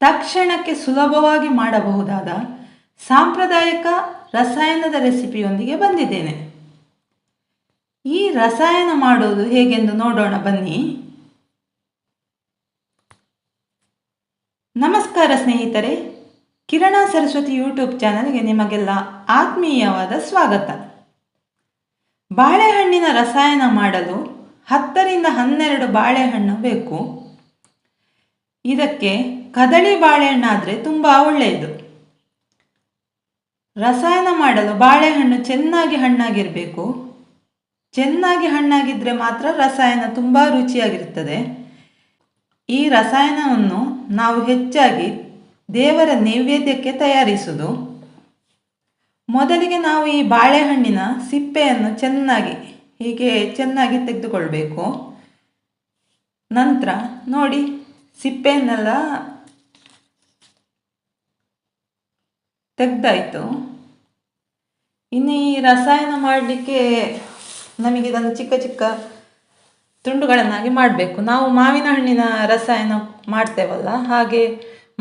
ತಕ್ಷಣಕ್ಕೆ ಸುಲಭವಾಗಿ ಮಾಡಬಹುದಾದ ಸಾಂಪ್ರದಾಯಿಕ ರಸಾಯನದ ರೆಸಿಪಿಯೊಂದಿಗೆ ಬಂದಿದ್ದೇನೆ. ಈ ರಸಾಯನ ಮಾಡೋದು ಹೇಗೆಂದು ನೋಡೋಣ ಬನ್ನಿ. ನಮಸ್ಕಾರ ಸ್ನೇಹಿತರೆ, ಕಿರಣ ಸರಸ್ವತಿ ಯೂಟ್ಯೂಬ್ ಚಾನಲ್ಗೆ ನಿಮಗೆಲ್ಲ ಆತ್ಮೀಯವಾದ ಸ್ವಾಗತ. ಬಾಳೆಹಣ್ಣಿನ ರಸಾಯನ ಮಾಡಲು ಹತ್ತರಿಂದ ಹನ್ನೆರಡು ಬಾಳೆಹಣ್ಣು ಬೇಕು. ಇದಕ್ಕೆ ಕದಳಿ ಬಾಳೆಹಣ್ಣಾದರೆ ತುಂಬ ಒಳ್ಳೆಯದು. ರಸಾಯನ ಮಾಡಲು ಬಾಳೆಹಣ್ಣು ಚೆನ್ನಾಗಿ ಹಣ್ಣಾಗಿರಬೇಕು. ಚೆನ್ನಾಗಿ ಹಣ್ಣಾಗಿದ್ದರೆ ಮಾತ್ರ ರಸಾಯನ ತುಂಬ ರುಚಿಯಾಗಿರ್ತದೆ. ಈ ರಸಾಯನವನ್ನು ನಾವು ಹೆಚ್ಚಾಗಿ ದೇವರ ನೈವೇದ್ಯಕ್ಕೆ ತಯಾರಿಸುವುದು ಮೊದಲಿಗೆ ನಾವು ಈ ಬಾಳೆಹಣ್ಣಿನ ಸಿಪ್ಪೆಯನ್ನು ಚೆನ್ನಾಗಿ, ಹೀಗೆ ಚೆನ್ನಾಗಿ ತೆಗೆದುಕೊಳ್ಬೇಕು. ನಂತರ ನೋಡಿ ಸಿಪ್ಪೆಯನ್ನೆಲ್ಲ ತೆಗ್ದಾಯಿತು. ಇನ್ನು ಈ ರಸಾಯನ ಮಾಡಲಿಕ್ಕೆ ನಮಗೆ ಇದನ್ನು ಚಿಕ್ಕ ಚಿಕ್ಕ ತುಂಡುಗಳನ್ನಾಗಿ ಮಾಡಬೇಕು. ನಾವು ಮಾವಿನ ಹಣ್ಣಿನ ರಸಾಯನ ಮಾಡ್ತೇವಲ್ಲ, ಹಾಗೆ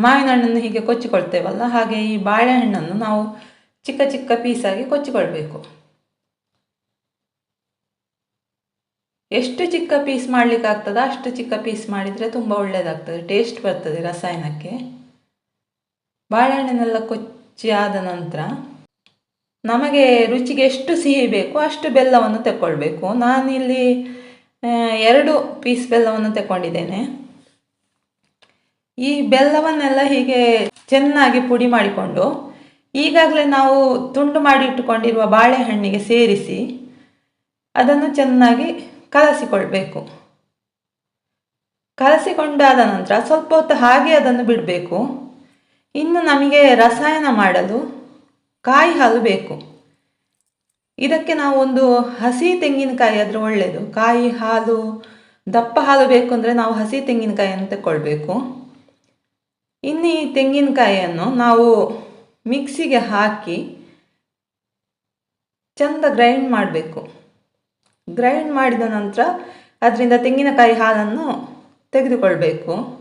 ಮಾವಿನ ಹಣ್ಣನ್ನು ಹೀಗೆ ಕೊಚ್ಚಿಕೊಳ್ತೇವಲ್ಲ, ಹಾಗೆ ಈ ಬಾಳೆಹಣ್ಣನ್ನು ನಾವು ಚಿಕ್ಕ ಚಿಕ್ಕ ಪೀಸಾಗಿ ಕೊಚ್ಚಿಕೊಳ್ಬೇಕು. ಎಷ್ಟು ಚಿಕ್ಕ ಪೀಸ್ ಮಾಡಲಿಕ್ಕೆ ಆಗ್ತದೆ ಅಷ್ಟು ಚಿಕ್ಕ ಪೀಸ್ ಮಾಡಿದರೆ ತುಂಬ ಒಳ್ಳೆಯದಾಗ್ತದೆ ಟೇಸ್ಟ್ ಬರ್ತದೆ ರಸಾಯನಕ್ಕೆ. ಬಾಳೆಹಣ್ಣನ್ನೆಲ್ಲ ಕೊಚ್ಚಿ ಆದ ನಂತರ ನಮಗೆ ರುಚಿಗೆ ಎಷ್ಟು ಸಿಹಿ ಬೇಕು ಅಷ್ಟು ಬೆಲ್ಲವನ್ನು ತಗೊಳ್ಬೇಕು ನಾನಿಲ್ಲಿ ಎರಡು ಪೀಸ್ ಬೆಲ್ಲವನ್ನು ತಗೊಂಡಿದ್ದೇನೆ ಈ ಬೆಲ್ಲವನ್ನೆಲ್ಲ ಹೀಗೆ ಚೆನ್ನಾಗಿ ಪುಡಿ ಮಾಡಿಕೊಂಡು ಈಗಾಗಲೇ ನಾವು ತುಂಡು ಮಾಡಿ ಇಟ್ಟುಕೊಂಡಿರುವ ಬಾಳೆಹಣ್ಣಿಗೆ ಸೇರಿಸಿ ಅದನ್ನು ಚೆನ್ನಾಗಿ ಕಲಸಿಕೊಳ್ಬೇಕು ಕಲಸಿಕೊಂಡಾದ ನಂತರ ಸ್ವಲ್ಪ ಹೊತ್ತು ಹಾಗೆ ಅದನ್ನು ಬಿಡಬೇಕು. ಇನ್ನು ನಮಗೆ ರಸಾಯನ ಮಾಡಲು ಕಾಯಿ ಹಾಲು ಬೇಕು. ಇದಕ್ಕೆ ನಾವು ಒಂದು ಹಸಿ ತೆಂಗಿನಕಾಯಿ ಆದರೆ ಒಳ್ಳೆಯದು ಕಾಯಿ, ಹಾಲು, ದಪ್ಪ ಹಾಲು ಬೇಕು ಅಂದರೆ ನಾವು ಹಸಿ ತೆಂಗಿನಕಾಯಿಯನ್ನು ತಗೊಳ್ಬೇಕು ಇನ್ನು ಈ ತೆಂಗಿನಕಾಯಿಯನ್ನು ನಾವು ಮಿಕ್ಸಿಗೆ ಹಾಕಿ ಚಂದ ಗ್ರೈಂಡ್ ಮಾಡಬೇಕು. ಗ್ರೈಂಡ್ ಮಾಡಿದ ನಂತರ ಅದರಿಂದ ತೆಂಗಿನಕಾಯಿ ಹಾಲನ್ನು ತೆಗೆದುಕೊಳ್ಬೇಕು.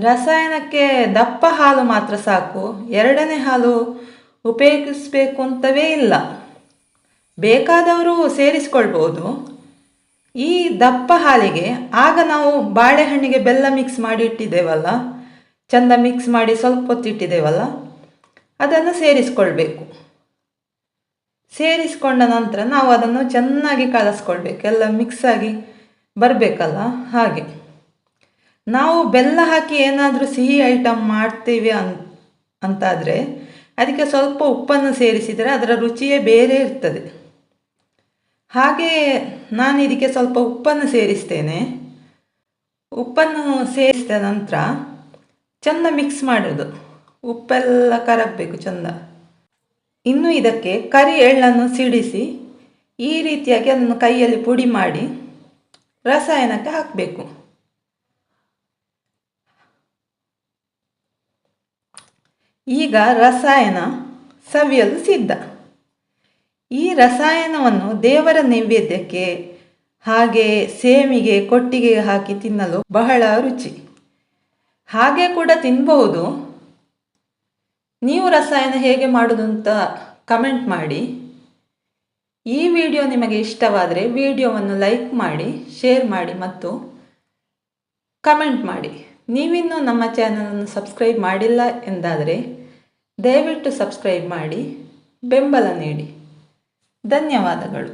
ರಸಾಯನಕ್ಕೆ ದಪ್ಪ ಹಾಲು ಮಾತ್ರ ಸಾಕು. ಎರಡನೇ ಹಾಲು ಉಪಯೋಗಿಸಬೇಕು ಅಂತವೇ ಇಲ್ಲ. ಬೇಕಾದವರು ಸೇರಿಸಿಕೊಳ್ಬೋದು. ಈ ದಪ್ಪ ಹಾಲಿಗೆ ಆಗ ನಾವು ಬಾಳೆಹಣ್ಣಿಗೆ ಬೆಲ್ಲ ಮಿಕ್ಸ್ ಮಾಡಿ ಇಟ್ಟಿದ್ದೇವಲ್ಲ? ಚೆಂದ ಮಿಕ್ಸ್ ಮಾಡಿ ಸ್ವಲ್ಪ ಹೊತ್ತಿಟ್ಟಿದ್ದೇವಲ್ಲ ಅದನ್ನು ಸೇರಿಸ್ಕೊಳ್ಬೇಕು. ಸೇರಿಸ್ಕೊಂಡ ನಂತರ ನಾವು ಅದನ್ನು ಚೆನ್ನಾಗಿ ಕಲಸ್ಕೊಳ್ಬೇಕು. ಎಲ್ಲ ಮಿಕ್ಸ್ ಆಗಿ ಬರಬೇಕಲ್ಲ? ಹಾಗೆ. ನಾವು ಬೆಲ್ಲ ಹಾಕಿ ಏನಾದರೂ ಸಿಹಿ ಐಟಮ್ ಮಾಡ್ತೀವಿ ಅನ್, ಅಂತಾದರೆ ಅದಕ್ಕೆ ಸ್ವಲ್ಪ ಉಪ್ಪನ್ನು ಸೇರಿಸಿದರೆ ಅದರ ರುಚಿಯೇ ಬೇರೆ ಇರ್ತದೆ. ಹಾಗೆ ನಾನು ಇದಕ್ಕೆ ಸ್ವಲ್ಪ ಉಪ್ಪನ್ನು ಸೇರಿಸ್ತೇನೆ. ಉಪ್ಪನ್ನು ಸೇರಿಸಿದ ನಂತರ ಚೆಂದ ಮಿಕ್ಸ್ ಮಾಡೋದು ಉಪ್ಪೆಲ್ಲ ಕರಗಬೇಕು ಚೆಂದ. ಇನ್ನು ಇದಕ್ಕೆ ಕರಿ ಎಳ್ಳನ್ನು ಸಿಡಿಸಿ ಈ ರೀತಿಯಾಗಿ ಅದನ್ನು ಕೈಯಲ್ಲಿ ಪುಡಿ ಮಾಡಿ ರಸಾಯನಕ್ಕೆ ಹಾಕಬೇಕು. ಈಗ ರಸಾಯನ ಸವಿಯಲು ಸಿದ್ಧ. ಈ ರಸಾಯನವನ್ನು ದೇವರ ನೈವೇದ್ಯಕ್ಕೆ ಹಾಗೆ ಸೇಮಿಗೆ ಕೊಟ್ಟಿಗೆ ಹಾಕಿ ತಿನ್ನಲು ಬಹಳ ರುಚಿ. ಹಾಗೆ ಕೂಡ ತಿನ್ಬಹುದು. ನೀವು ರಸಾಯನ ಹೇಗೆ ಮಾಡೋದು ಅಂತ ಕಮೆಂಟ್ ಮಾಡಿ. ಈ ವಿಡಿಯೋ ನಿಮಗೆ ಇಷ್ಟವಾದರೆ ವಿಡಿಯೋವನ್ನು ಲೈಕ್ ಮಾಡಿ ಶೇರ್ ಮಾಡಿ ಮತ್ತು ಕಮೆಂಟ್ ಮಾಡಿ. ನೀವಿನ್ನೂ ನಮ್ಮ ಚಾನಲನ್ನು ಸಬ್ಸ್ಕ್ರೈಬ್ ಮಾಡಿಲ್ಲ ಎಂದಾದರೆ ದಯವಿಟ್ಟು ಸಬ್ಸ್ಕ್ರೈಬ್ ಮಾಡಿ, ಬೆಂಬಲ ನೀಡಿ. ಧನ್ಯವಾದಗಳು.